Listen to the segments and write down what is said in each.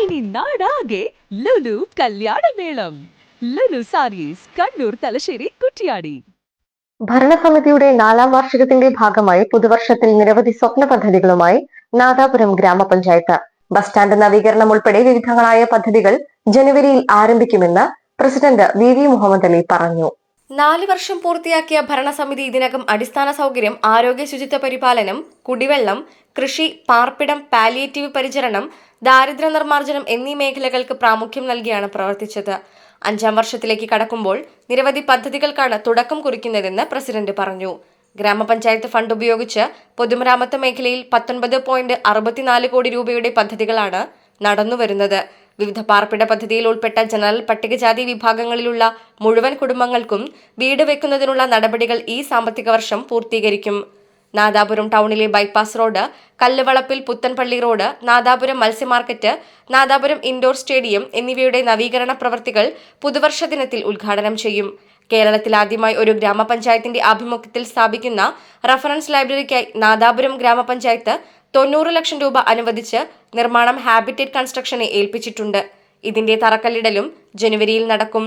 ഇനി നാടാകെ ലുലു കല്യാണമേളം. ലുലു സാരീസ് കണ്ണൂർ തലശ്ശേരി കുറ്റിയാടി. ഭരണസമിതിയുടെ നാലാം വാർഷികത്തിന്റെ ഭാഗമായി പുതുവർഷത്തിൽ നിരവധി സ്വപ്ന പദ്ധതികളുമായി നാദാപുരം ഗ്രാമപഞ്ചായത്ത്. ബസ് സ്റ്റാൻഡ് നവീകരണം ഉൾപ്പെടെ വിവിധങ്ങളായ പദ്ധതികൾ ജനുവരിയിൽ ആരംഭിക്കുമെന്ന് president V V Muhammad Ali പറഞ്ഞു. നാല് വർഷം പൂർത്തിയാക്കിയ ഭരണസമിതി ഇതിനകം അടിസ്ഥാന സൗകര്യം ആരോഗ്യ ശുചിത്വ പരിപാലനം കുടിവെള്ളം കൃഷി പാർപ്പിടം പാലിയേറ്റീവ് പരിചരണം ദാരിദ്ര്യ നിർമ്മാർജനം എന്നീ മേഖലകൾക്ക് പ്രാമുഖ്യം നൽകിയാണ് പ്രവർത്തിച്ചത്. അഞ്ചാം വർഷത്തിലേക്ക് കടക്കുമ്പോൾ നിരവധി പദ്ധതികൾക്കാണ് തുടക്കം കുറിക്കുന്നതെന്ന് പ്രസിഡന്റ് പറഞ്ഞു. ഗ്രാമപഞ്ചായത്ത് ഫണ്ട് ഉപയോഗിച്ച് പൊതുമരാമത്ത് മേഖലയിൽ പത്തൊൻപത് പോയിന്റ് അറുപത്തിനാല് കോടി രൂപയുടെ പദ്ധതികളാണ് നടന്നുവരുന്നത്. വിവിധ പാർപ്പിട പദ്ധതിയിൽ ഉൾപ്പെട്ട ജനറൽ പട്ടികജാതി വിഭാഗങ്ങളിലുള്ള മുഴുവൻ കുടുംബങ്ങൾക്കും വീട് വെക്കുന്നതിനുള്ള നടപടികൾ ഈ സാമ്പത്തിക വർഷം പൂർത്തീകരിക്കും. നാദാപുരം ടൗണിലെ bypass road Kalluvalappil Puthanpalli road Nadapuram മത്സ്യമാർക്കറ്റ് നാദാപുരം ഇൻഡോർ സ്റ്റേഡിയം എന്നിവയുടെ നവീകരണ പ്രവൃത്തികൾ പുതുവർഷ ദിനത്തിൽ ഉദ്ഘാടനം ചെയ്യും. കേരളത്തിൽ ആദ്യമായി ഒരു ഗ്രാമപഞ്ചായത്തിന്റെ ആഭിമുഖ്യത്തിൽ സ്ഥാപിക്കുന്ന റഫറൻസ് ലൈബ്രറിക്കായി നാദാപുരം ഗ്രാമപഞ്ചായത്ത് തൊണ്ണൂറ് ലക്ഷം രൂപ അനുവദിച്ച് നിർമ്മാണം ഹാബിറ്റേറ്റ് കൺസ്ട്രക്ഷനെ ഏൽപ്പിച്ചിട്ടുണ്ട്. ഇതിന്റെ തറക്കല്ലിടലും ജനുവരിയിൽ നടക്കും.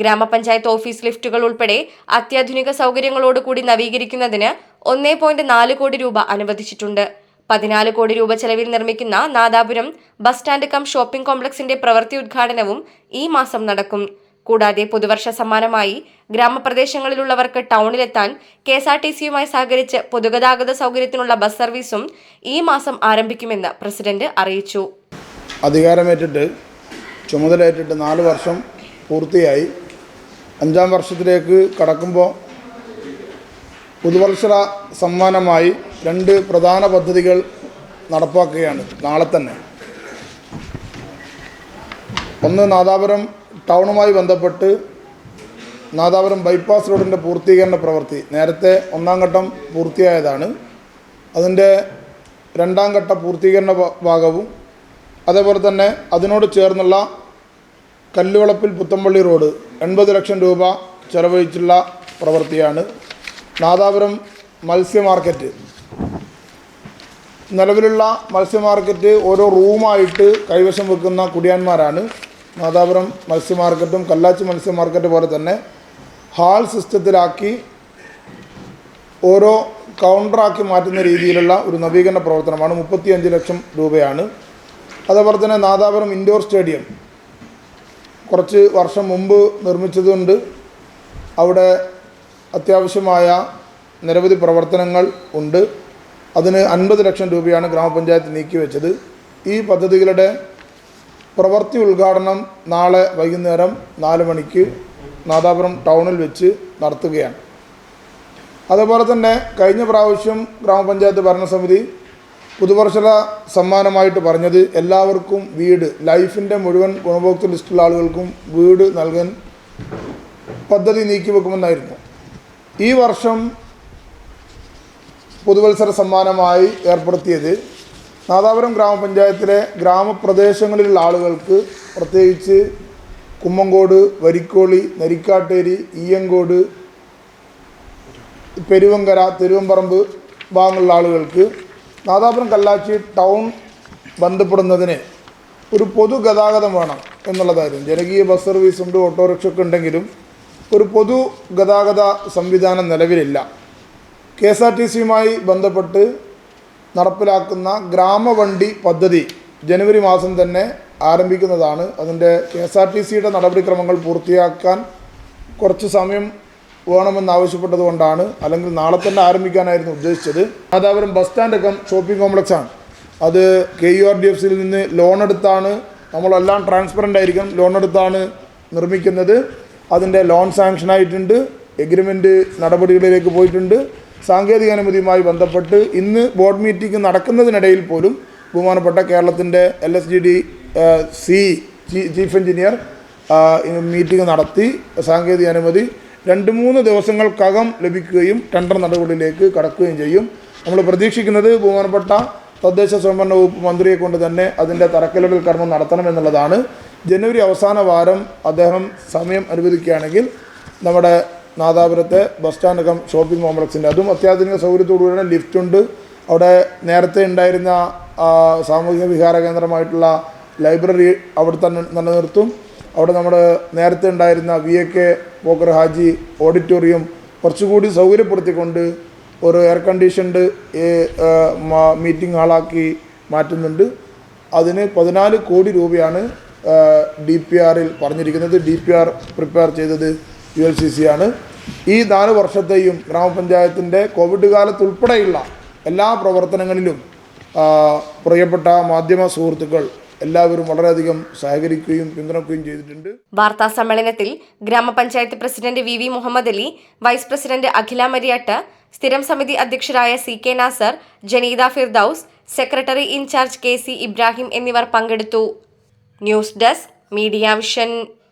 ഗ്രാമപഞ്ചായത്ത് ഓഫീസ് ലിഫ്റ്റുകൾ ഉൾപ്പെടെ അത്യാധുനിക സൗകര്യങ്ങളോടുകൂടി നവീകരിക്കുന്നതിന് ഒന്നേ പോയിന്റ് നാല് കോടി രൂപ അനുവദിച്ചിട്ടുണ്ട്. പതിനാല് കോടി രൂപ ചെലവിൽ നിർമ്മിക്കുന്ന Nadapuram bus stand cum shopping കോംപ്ലക്സിന്റെ പ്രവൃത്തി ഉദ്ഘാടനവും ഈ മാസം നടക്കും. കൂടാതെ പുതുവർഷ സമ്മാനമായി ഗ്രാമപ്രദേശങ്ങളിലുള്ളവർക്ക് ടൗണിലെത്താൻ കെ എസ് ആർ ടി സിയുമായി സഹകരിച്ച് പൊതുഗതാഗത സൗകര്യത്തിനുള്ള ബസ് സർവീസും ഈ മാസം ആരംഭിക്കുമെന്ന് പ്രസിഡന്റ് അറിയിച്ചു. അധികാരമേറ്റിട്ട് ചുമതലയേറ്റിട്ട് നാല് വർഷം പൂർത്തിയായി. അഞ്ചാം വർഷത്തിലേക്ക് കടക്കുമ്പോൾ പുതുവർഷ സമ്മാനമായി രണ്ട് പ്രധാന പദ്ധതികൾ നടപ്പാക്കുകയാണ് നാളെ തന്നെ. ഒന്ന് നാദാപുരം ടൗണുമായി ബന്ധപ്പെട്ട് നാദാപുരം ബൈപ്പാസ് റോഡിന്റെ പൂർത്തീകരണ പ്രവൃത്തി നേരത്തെ ഒന്നാം ഘട്ടം പൂർത്തിയായതാണ്. അതിന്റെ രണ്ടാം ഘട്ട പൂർത്തീകരണ ഭാഗവും അതേപോലെ തന്നെ അതിനോട് ചേർന്നുള്ള കല്ലുവളപ്പിൽ പുത്തമ്പള്ളി റോഡ് എൺപത് ലക്ഷം രൂപ ചെലവഴിച്ചുള്ള പ്രവൃത്തിയാണ് നാദാപുരം മത്സ്യ മാർക്കറ്റ് നിലവിലുള്ള മത്സ്യ മാർക്കറ്റ് ഓരോ റൂമായിട്ട് കൈവശം വെക്കുന്ന കുടിയാന്മാരാണ്. നാദാപുരം മത്സ്യ മാർക്കറ്റും കല്ലാച്ചി മത്സ്യ മാർക്കറ്റ് പോലെ തന്നെ ഹാൾ സിസ്റ്റത്തിലാക്കി ഓരോ കൗണ്ടറാക്കി മാറ്റുന്ന രീതിയിലുള്ള ഒരു നവീകരണ പ്രവർത്തനമാണ് മുപ്പത്തിയഞ്ച് ലക്ഷം രൂപയാണ്. അതേപോലെ തന്നെ നാദാപുരം ഇൻഡോർ സ്റ്റേഡിയം കുറച്ച് വർഷം മുമ്പ് നിർമ്മിച്ചതുകൊണ്ട് അവിടെ അത്യാവശ്യമായ നിരവധി പ്രവർത്തനങ്ങൾ ഉണ്ട്. അതിന് അൻപത് ലക്ഷം രൂപയാണ് ഗ്രാമപഞ്ചായത്ത് നീക്കിവെച്ചത്. ഈ പദ്ധതികളുടെ പ്രവൃത്തി ഉദ്ഘാടനം നാളെ വൈകുന്നേരം നാല് മണിക്ക് നാദാപുരം ടൗണിൽ വെച്ച് നടത്തുകയാണ്. അതുപോലെ തന്നെ കഴിഞ്ഞ പ്രാവശ്യം ഗ്രാമപഞ്ചായത്ത് ഭരണസമിതി പുതുവർഷ സമ്മാനമായിട്ട് പറഞ്ഞത് എല്ലാവർക്കും വീട് ലൈഫിന്റെ മുഴുവൻ ഗുണഭോക്തൃ ലിസ്റ്റുള്ള ആളുകൾക്കും വീട് നൽകാൻ പദ്ധതി നീക്കിവെക്കുമെന്നായിരുന്നു. ഈ വർഷം പുതുവത്സര സമ്മാനമായി ഏർപ്പെടുത്തിയത് നാദാപുരം ഗ്രാമപഞ്ചായത്തിലെ ഗ്രാമപ്രദേശങ്ങളിലുള്ള ആളുകൾക്ക് പ്രത്യേകിച്ച് കുമ്മങ്കോട് വരിക്കോളി നരിക്കാട്ടേരി ഈയങ്കോട് പെരുവങ്കര തിരുവമ്പറമ്പ് ഭാഗങ്ങളിലുള്ള ആളുകൾക്ക് നാദാപുരം കല്ലാച്ചി ടൗൺ ബന്ധപ്പെടുന്നതിന് ഒരു പൊതു ഗതാഗതം വേണം എന്നുള്ളതായിരുന്നു ജനകീയ ബസ് സർവീസ് ഉണ്ട് ഓട്ടോറിക്ഷ ഒക്കെ ഉണ്ടെങ്കിലും ഒരു പൊതു ഗതാഗത സംവിധാനം നിലവിലില്ല. കെ എസ് ആർ ടി സിയുമായി ബന്ധപ്പെട്ട് നടപ്പിലാക്കുന്ന ഗ്രാമവണ്ടി പദ്ധതി ജനുവരി മാസം തന്നെ ആരംഭിക്കുന്നതാണ്. അതിന്റെ കെ എസ് ആർ ടി സിയുടെ നടപടിക്രമങ്ങൾ പൂർത്തിയാക്കാൻ കുറച്ച് സമയം വേണമെന്നാവശ്യപ്പെട്ടതുകൊണ്ടാണ് അല്ലെങ്കിൽ നാളെ തന്നെ ആരംഭിക്കാനായിരുന്നു ഉദ്ദേശിച്ചത്. നാദാപുരം ബസ് സ്റ്റാൻഡ് ഒക്കെ ഷോപ്പിംഗ് കോംപ്ലക്സ് ആണ് അത് K U R D F സിയിൽ നിന്ന് ലോൺ എടുത്താണ്. നമ്മളെല്ലാം ട്രാൻസ്പെറന്റ് ആയിരിക്കും. ലോൺ എടുത്താണ് നിർമ്മിക്കുന്നത്. അതിന്റെ ലോൺ സാങ്ഷൻ ആയിട്ടുണ്ട്. എഗ്രിമെന്റ് നടപടികളിലേക്ക് പോയിട്ടുണ്ട്. സാങ്കേതിക അനുമതിയുമായി ബന്ധപ്പെട്ട് ഇന്ന് ബോർഡ് മീറ്റിംഗ് നടക്കുന്നതിനിടയിൽ പോലും ബഹുമാനപ്പെട്ട കേരളത്തിന്റെ L S G D C chief engineer meeting നടത്തി. സാങ്കേതിക അനുമതി രണ്ട് മൂന്ന് ദിവസങ്ങൾക്കകം ലഭിക്കുകയും ടെൻഡർ നടപടിയിലേക്ക് കടക്കുകയും ചെയ്യും. നമ്മൾ പ്രതീക്ഷിക്കുന്നത് ബഹുമാനപ്പെട്ട തദ്ദേശ സ്വയംഭരണ വകുപ്പ് മന്ത്രിയെ കൊണ്ട് തന്നെ അതിന്റെ തറക്കല്ലിടൽ കർമ്മം നടത്തണമെന്നുള്ളതാണ് ജനുവരി അവസാന വാരം അദ്ദേഹം സമയം അനുവദിക്കുകയാണെങ്കിൽ നമ്മുടെ നാദാപുരത്തെ ബസ് സ്റ്റാൻഡ് ഷോപ്പിംഗ് കോംപ്ലക്സിന്റെ അതും അത്യാധുനിക സൗകര്യത്തോടുകൂടി ലിഫ്റ്റ് ഉണ്ട്. അവിടെ നേരത്തെ ഉണ്ടായിരുന്ന സാമൂഹിക വിഹാര കേന്ദ്രമായിട്ടുള്ള ലൈബ്രറി അവിടെ തന്നെ നിലനിർത്തും. അവിടെ നമ്മുടെ നേരത്തെ ഉണ്ടായിരുന്ന V A K Pokkar Haji auditorium കുറച്ചുകൂടി സൗകര്യപ്പെടുത്തിക്കൊണ്ട് ഒരു എയർ കണ്ടീഷൻഡ് മീറ്റിംഗ് ഹാളാക്കി മാറ്റുന്നുണ്ട്. അതിന് പതിനാല് കോടി രൂപയാണ് ഡി പി ആറിൽ പറഞ്ഞിരിക്കുന്നത്. ഡി പി ആർ പ്രിപ്പയർ ചെയ്തത് യു എൽ സി സി ആണ്. ഈ നാല് വർഷത്തെയും ഗ്രാമപഞ്ചായത്തിന്റെ കോവിഡ് കാലത്ത് ഉൾപ്പെടെയുള്ള എല്ലാ പ്രവർത്തനങ്ങളിലും പ്രിയപ്പെട്ട മാധ്യമ സുഹൃത്തുക്കൾ എല്ലാവരും വളരെയധികം സഹകരിക്കുകയും പിന്തുണക്കുകയും ചെയ്തിട്ടുണ്ട്. വാർത്താ സമ്മേളനത്തിൽ ഗ്രാമപഞ്ചായത്ത് president V V Muhammad Ali vice president Akhila Mariyatt സ്ഥിരം സമിതി അധ്യക്ഷരായ C K Nasar Janeeda Firdous secretary in charge K C Ibrahim എന്നിവർ പങ്കെടുത്തു. News desk media vision.